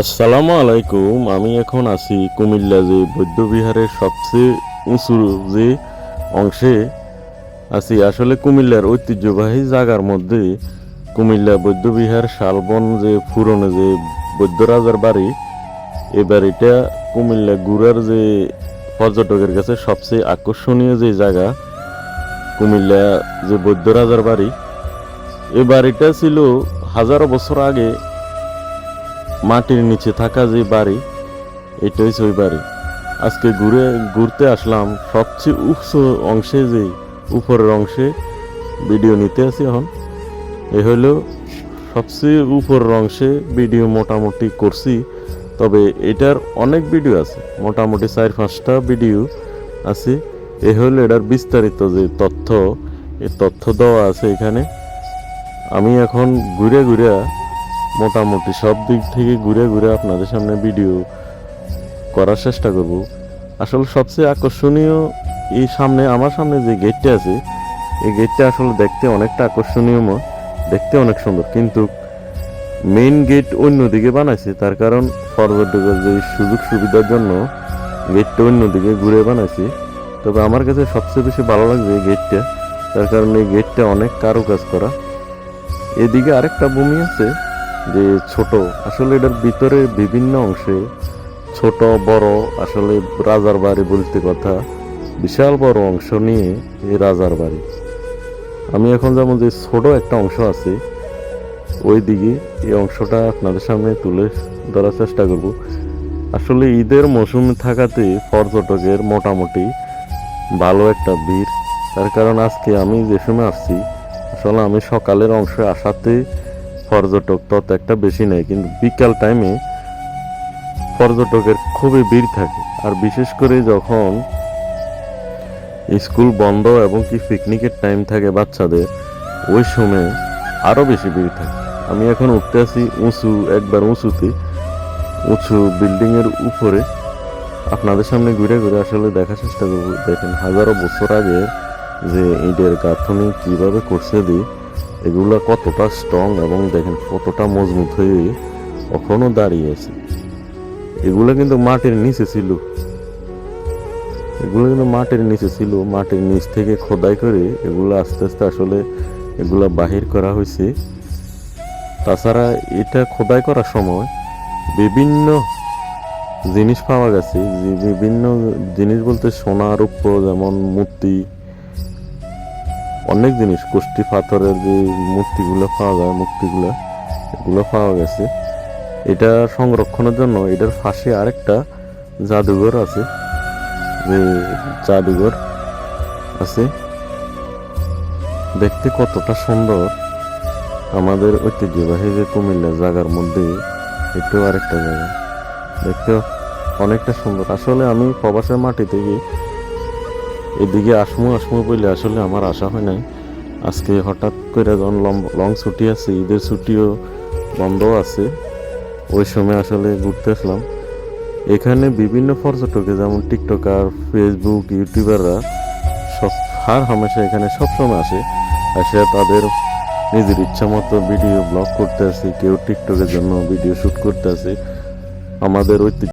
আসসালামু আলাইকুম, আমি এখন আছি কুমিল্লা যে বৌদ্ধবিহারের সবচেয়ে উঁচু যে অংশে আছি। আসলে কুমিল্লার ঐতিহ্যবাহী জায়গার মধ্যে কুমিল্লা বৌদ্ধবিহার শালবন যে পুরনো যে বৌদ্ধ রাজার বাড়ি এই বাড়িটা কুমিল্লা গুড়ার যে পর্যটকের কাছে সবচেয়ে আকর্ষণীয় যে জায়গা, কুমিল্লা যে বৌদ্ধ রাজার বাড়ি। এই বাড়িটা ছিল হাজারো বছর আগে মাটির নিচে থাকা যে বাড়ি, এটাই ওই বাড়ি। আজকে ঘুরে, ঘুরতে আসলাম সবচেয়ে উচ্চ অংশে যে উপরের অংশে। ভিডিও নিতে আসি এখন। এ হলো সবচেয়ে উপরের অংশে ভিডিও মোটামুটি করছি। তবে এটার অনেক ভিডিও আছে, মোটামুটি চার, পাঁচটা ভিডিও আছে। এ হলো এটার বিস্তারিত যে তথ্য এই তথ্য দেওয়া আছে এখানে। আমি এখন ঘুরে ঘুরে মোটামুটি সব দিক থেকে ঘুরে ঘুরে আপনাদের সামনে ভিডিও করার চেষ্টা করব। আসলে সবচেয়ে আকর্ষণীয় এই সামনে, আমার সামনে যে গেটটা আছে, এই গেটটা আসলে দেখতে অনেকটা আকর্ষণীয় দেখতে অনেক সুন্দর। কিন্তু মেইন গেট অন্যদিকে বানাইছে, তার কারণ পর্যটকের যে সুযোগ সুবিধার জন্য গেটটা অন্যদিকে ঘুরে বানাইছে। তবে আমার কাছে সবচেয়ে বেশি ভালো লাগছে এই গেটটা তার কারণ এই গেটটা অনেক কারুকাজ করা। এদিকে আরেকটা ভূমি আছে যে ছোট, আসলে এটার ভিতরে বিভিন্ন অংশে ছোট, বড়, আসলে রাজার বাড়ি বলতে কথা, বিশাল বড় অংশ নিয়ে এই রাজার বাড়ি। আমি এখন যেমন যে ছোট একটা অংশ আছে ওই দিকে এই অংশটা আপনাদের সামনে তুলে ধরার চেষ্টা করব। আসলে ঈদের মৌসুমে থাকাতে পর্যটকের মোটামুটি ভালো একটা ভিড়। তার কারণ আজকে আমি যে সময় আসছি, আসলে আমি সকালের অংশে আসাতে পর্যটক তত একটা বেশি নেই, কিন্তু বিকাল টাইমে পর্যটকের খুবই ভিড় থাকে। আর বিশেষ করে যখন স্কুল বন্ধ এবং কি পিকনিকের টাইম থাকে বাচ্চাদের, ওই সময় আরও বেশি ভিড় থাকে। আমি এখন উঠতে আছি উঁচু, একবার উঁচুতে। উঁচু বিল্ডিংয়ের উপরে। আপনাদের সামনে ঘুরে ঘুরে আসলে দেখার চেষ্টা করব। দেখেন হাজারো বছর আগে যে ইটের গাঁথনি কীভাবে করছে দিয়ে এগুলা কতটা স্ট্রং এবং দেখেন কতটা মজবুত হয়ে এখনও দাঁড়িয়ে আছে। এগুলো কিন্তু মাটির নিচে ছিল। এগুলো কিন্তু মাটির নিচে ছিল। মাটির নিচ থেকে খোদাই করে এগুলো আস্তে আস্তে আসলে এগুলা বাহির করা হয়েছে। তাছাড়া এটা খোদাই করার সময় বিভিন্ন জিনিস পাওয়া গেছে। বিভিন্ন জিনিস বলতে সোনা রূপ যেমন মূর্তি অনেক জিনিস, কুষ্টি পাথরের যে মূর্তিগুলো পাওয়া যায়, মূর্তিগুলো, এগুলো পাওয়া গেছে। এটা সংরক্ষণের জন্য এটার পাশে আরেকটা জাদুঘর আছে, যে জাদুঘর আছে। দেখতে কতটা সুন্দর। আমাদের ঐতিহ্যবাহী যে কুমিল্লা জায়গার মধ্যে এটাও আরেকটা জায়গা। দেখতে অনেকটা সুন্দর। আসলে আমি প্রবাসের মাটি থেকে এদিকে আসমু আসমু বলে আসলে আমার আশা হয় নাই। আজকে হঠাৎ করে যখন লং- ছুটি আছে, ঈদের ছুটিও বন্ধ আছে, ওই সময় আসলে ঘুরতে আসলাম। এখানে বিভিন্ন পর্যটকে, যেমন টিকটকার ফেসবুক ইউটিউবাররা সব, হার হামেশা এখানে সবসময় আসে। এসে তাদের নিজের ইচ্ছা মতো ভিডিও ব্লগ করতে আসে, কেউ টিকটকের জন্য ভিডিও শ্যুট করতে আসে। আমাদের ঐতিহ্য